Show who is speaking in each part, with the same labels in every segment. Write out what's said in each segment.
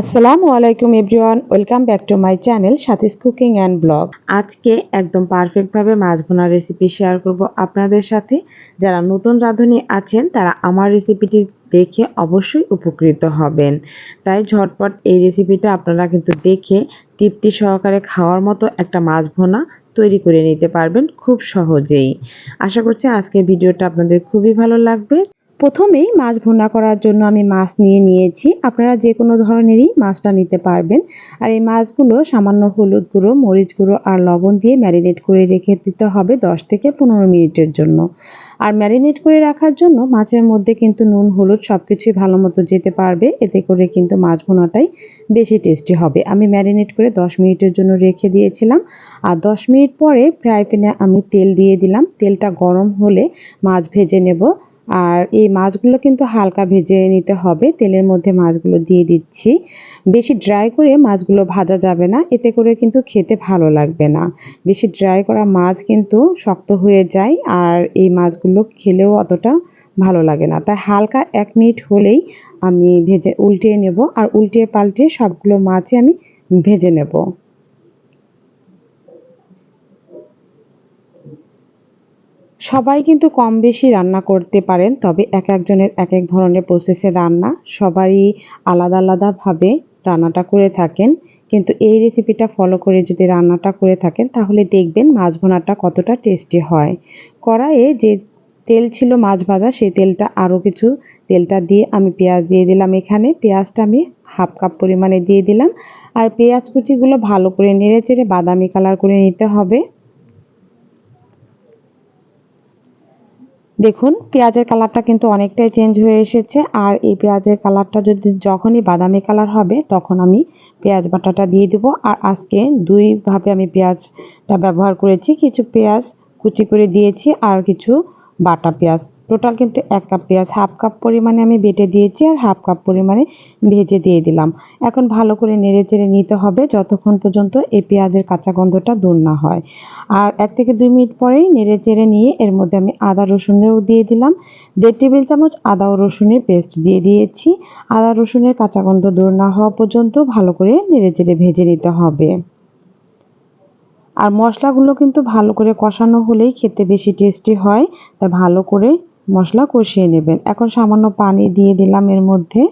Speaker 1: আসসালামু আলাইকুম everyone, welcome back to my channel Sathi's cooking and vlog. আজকে একদম পারফেক্টভাবে মাছ ভুনার রেসিপি শেয়ার করব আপনাদের সাথে। যারা নতুন রাঁধুনি আছেন, তারা আমার রেসিপিটি দেখে অবশ্যই উপকৃত হবেন। তাই ঝটপট এই রেসিপিটা আপনারা কিন্তু দেখে তৃপ্তি সহকারে খাওয়ার মতো একটা মাছ ভোনা তৈরি করে নিতে পারবেন খুব সহজেই। আশা করছি আজকের ভিডিওটা আপনাদের খুবই ভালো লাগবে। প্রথমেই মাছ ভুনা করার জন্য আমি মাছ নিয়ে নিয়েছি। আপনারা যে কোনো ধরনেরই মাছটা নিতে পারবেন। আর এই মাছগুলো সামান্য হলুদ গুঁড়ো, মরিচ গুঁড়ো আর লবণ দিয়ে ম্যারিনেট করে রেখে দিতে হবে দশ থেকে পনেরো মিনিটের জন্য। আর ম্যারিনেট করে রাখার জন্য মাছের মধ্যে কিন্তু নুন, হলুদ সব কিছুই ভালো মতো যেতে পারবে। এতে করে কিন্তু মাছ ভুনাটাই বেশি টেস্টি হবে। আমি ম্যারিনেট করে দশ মিনিটের জন্য রেখে দিয়েছিলাম। আর দশ মিনিট পরে ফ্রাই প্যানে আমি তেল দিয়ে দিলাম। তেলটা গরম হলে মাছ ভেজে নেব। আর এই মাছগুলো কিন্তু হালকা ভেজে নিতে হবে। তেলের মধ্যে মাছগুলো দিয়ে দিচ্ছি। বেশি ড্রাই করে মাছগুলো ভাজা যাবে না। এতে করে কিন্তু খেতে ভালো লাগবে না। বেশি ড্রাই করা মাছ কিন্তু শক্ত হয়ে যায় আর এই মাছগুলো খেলেও অতটা ভালো লাগে না। তাই হালকা এক মিনিট হলেই আমি ভেজে উল্টিয়ে নেব। আর উল্টিয়ে পাল্টে সবগুলো মাছই আমি ভেজে নেব। সবাই কিন্তু কম বেশি রান্না করতে পারেন, তবে এক একজনের এক এক ধরনের প্রসেসে রান্না। সবারই আলাদা আলাদাভাবে রান্নাটা করে থাকেন। কিন্তু এই রেসিপিটা ফলো করে যদি রান্নাটা করে থাকেন, তাহলে দেখবেন মাছ ভোনাটা কতটা টেস্টি হয়। কড়াইয়ে যে তেল ছিল মাছ ভাজা, সেই তেলটা আরও কিছু, তেলটা দিয়ে আমি পেঁয়াজ দিয়ে দিলাম এখানে। পেঁয়াজটা আমি হাফ কাপ পরিমাণে দিয়ে দিলাম। আর পেঁয়াজ কুচিগুলো ভালো করে নেড়ে চেড়ে বাদামি কালার করে নিতে হবে। দেখুন, পেঁয়াজের কালারটা কিন্তু অনেকটাই চেঞ্জ হয়ে এসেছে। আর এই পেঁয়াজের কালারটা যদি যখনই বাদামি কালার হবে, তখন আমি পেঁয়াজ বাটাটা দিয়ে দেবো। আর আজকে দুইভাবে আমি পেঁয়াজটা ব্যবহার করেছি। কিছু পেঁয়াজ কুচি করে দিয়েছি আর কিছু বাটা পেঁয়াজ। টোটাল কিন্তু এক কাপ পেঁয়াজ, হাফ কাপ পরিমাণে আমি বেটে দিয়েছি আর হাফ কাপ পরিমাণে ভেজে দিয়ে দিলাম। এখন ভালো করে নেড়ে চেড়ে নিতে হবে যতক্ষণ পর্যন্ত এই পেঁয়াজের কাঁচা গন্ধটা দূর না হয়। আর এক থেকে দুই মিনিট পরেই নেড়ে চেড়ে নিয়ে এর মধ্যে আমি আদা রসুনেরও দিয়ে দিলাম। দেড় টেবিল চামচ আদা ও রসুনের পেস্ট দিয়ে দিয়েছি। আদা রসুনের কাঁচা গন্ধ দূর না হওয়া পর্যন্ত ভালো করে নেড়ে চেড়ে ভেজে নিতে হবে। আর মশলাগুলো কিন্তু ভালো করে কষানো হলেই খেতে বেশি টেস্টি হয়, তাই ভালো করে মশলা কষিয়ে নেবেন। এখন সামান্য পানি দিয়ে দিলাম এর মধ্যে।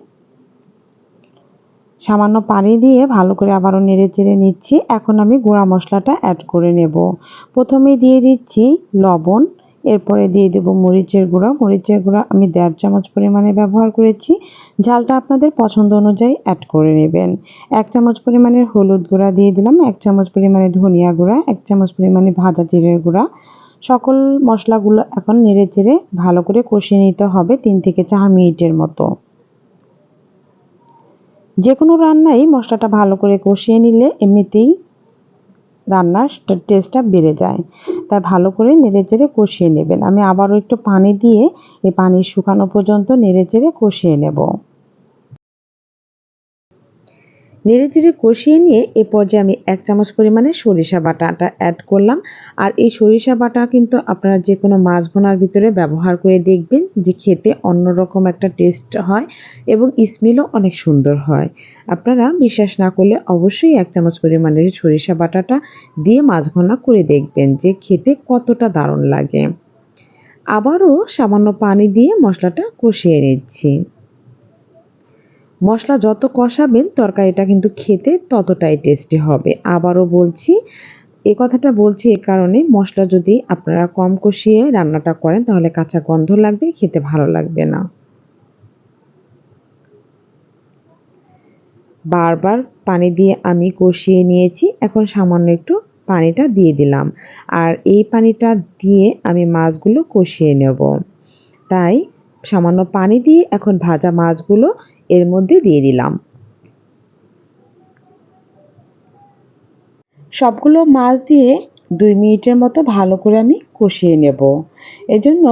Speaker 1: সামান্য পানি দিয়ে ভালো করে আবারও নেড়ে চেড়ে নিচ্ছি। এখন আমি গুঁড়া মশলাটা অ্যাড করে নেব। প্রথমে দিয়ে দিচ্ছি লবণ। এরপরে দিয়ে দেব মরিচের গুঁড়া। মরিচের গুঁড়া আমি দেড় চামচ পরিমাণে ব্যবহার করেছি। ঝালটা আপনাদের পছন্দ অনুযায়ী অ্যাড করে নেবেন। এক চামচ পরিমাণের হলুদ গুঁড়া দিয়ে দিলাম, এক চামচ পরিমাণে ধনিয়া গুঁড়া, এক চামচ পরিমাণে ভাজা জিরের গুঁড়া। সকল মশলাগুলো এখন নেড়ে চেড়ে ভালো করে কষিয়ে নিতে হবে তিন থেকে চার মিনিটের মতো। যে কোনো রান্নাই মশলাটা ভালো করে কষিয়ে নিলে এমনিতেই রান্নার টেস্টটা বেড়ে যায়। তাই ভালো করে নেড়ে চেড়ে কষিয়ে নেবেন। আমি আবারও একটু পানি দিয়ে এই পানি শুকানো পর্যন্ত নেড়ে চেড়ে কষিয়ে নেব। নেড়ে চেড়ে কষিয়ে নিয়ে এ পর্যায়ে আমি এক চামচ পরিমাণে সরিষা বাটাটা অ্যাড করলাম। আর এই সরিষা বাটা কিন্তু আপনারা যে কোনো মাছ ভোনার ভিতরে ব্যবহার করে দেখবেন যে খেতে অন্যরকম একটা টেস্ট হয় এবং স্মেলও অনেক সুন্দর হয়। আপনারা বিশ্বাস না করলে অবশ্যই এক চামচ পরিমাণের সরিষা বাটাটা দিয়ে মাছ ভোনা করে দেখবেন যে খেতে কতটা দারুণ লাগে। আবারও সামান্য পানি দিয়ে মশলাটা কষিয়ে নিচ্ছি। মশলা যত কষাবেন তরকারিটা কিন্তু খেতে ততটাই টেস্টি হবে। আবারও বলছি, এ কথাটা বলছি এ কারণে মশলা যদি আপনারা কম কষিয়ে রান্নাটা করেন তাহলে কাঁচা গন্ধ লাগবে, খেতে ভালো লাগবে না। বারবার পানি দিয়ে আমি কষিয়ে নিয়েছি, এখন সামান্য একটু পানিটা দিয়ে দিলাম। আর এই পানিটা দিয়ে আমি মাছগুলো কষিয়ে নেব। তাই সামান্য পানি দিয়ে এখন ভাজা মাছগুলো এর মধ্যে দিয়ে দিলাম। সবগুলো মাছ দিয়ে দুই মিনিটের মতো ভালো করে আমি কষিয়ে নেব। এজন্য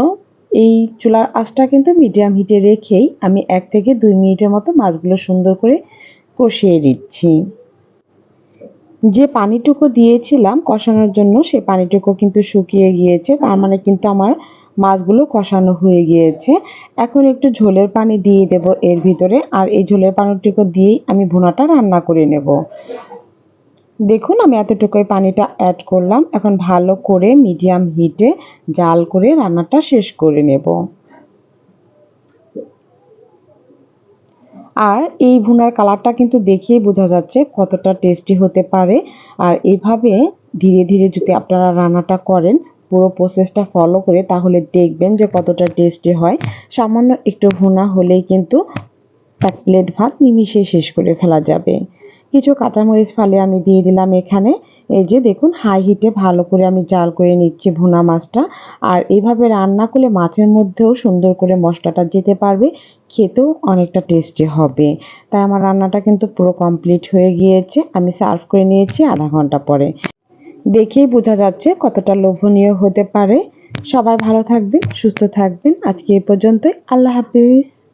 Speaker 1: এই চুলার আঁচটা কিন্তু মিডিয়াম হিটে রেখেই আমি এক থেকে দুই মিনিটের মতো মাছগুলো সুন্দর করে কষিয়ে দিচ্ছি যে পানিটুকু দিয়েছিলাম কষানোর জন্য সে পানিটুকু কিন্তু শুকিয়ে গিয়েছে, তার মানে কিন্তু আমার মাছগুলো কষানো হয়ে গিয়েছে। এখন একটু ঝোলের পানি দিয়ে দেব এর ভিতরে। আর এই ঝোলের পানিটুকু দিয়েই আমি ভুনাটা রান্না করে নেব। দেখুন, আমি এতটুকুই পানিটা অ্যাড করলাম। এখন ভালো করে মিডিয়াম হিটে জাল করে রান্নাটা শেষ করে নেব। আর এই ভুনার কালারটা কিন্তু দেখেই বোঝা যাচ্ছে কতটা টেস্টি হতে পারে। আর এইভাবে ধীরে ধীরে যদি আপনারা রান্নাটা করেন পুরো প্রসেসটা ফলো করে তাহলে দেখবেন যে কতটা টেস্টি হয়। সামান্য একটু ভুনা হলেই কিন্তু এক প্লেট ভাত নিমিশে শেষ করে ফেলা যাবে। কিছু কাঁচামরিচ ফালে আমি দিয়ে দিলাম এখানে। এই যে দেখুন হাই হিটে ভালো করে আমি জাল করে নিচ্ছি ভুনা মাছটা। আর এইভাবে রান্না করলে মাছের মধ্যেও সুন্দর করে মশলাটা যেতে পারবে, খেতেও অনেকটা টেস্টি হবে। তাই আমার রান্নাটা কিন্তু পুরো কমপ্লিট হয়ে গিয়েছে। আমি সার্ভ করে নিয়েছি আধা ঘণ্টা পরে। দেখেই বোঝা যাচ্ছে কতটা লোভনীয় হতে পারে। সবাই ভালো থাকবেন, সুস্থ থাকবেন। আজকে এ পর্যন্তই। আল্লাহ হাফিজ।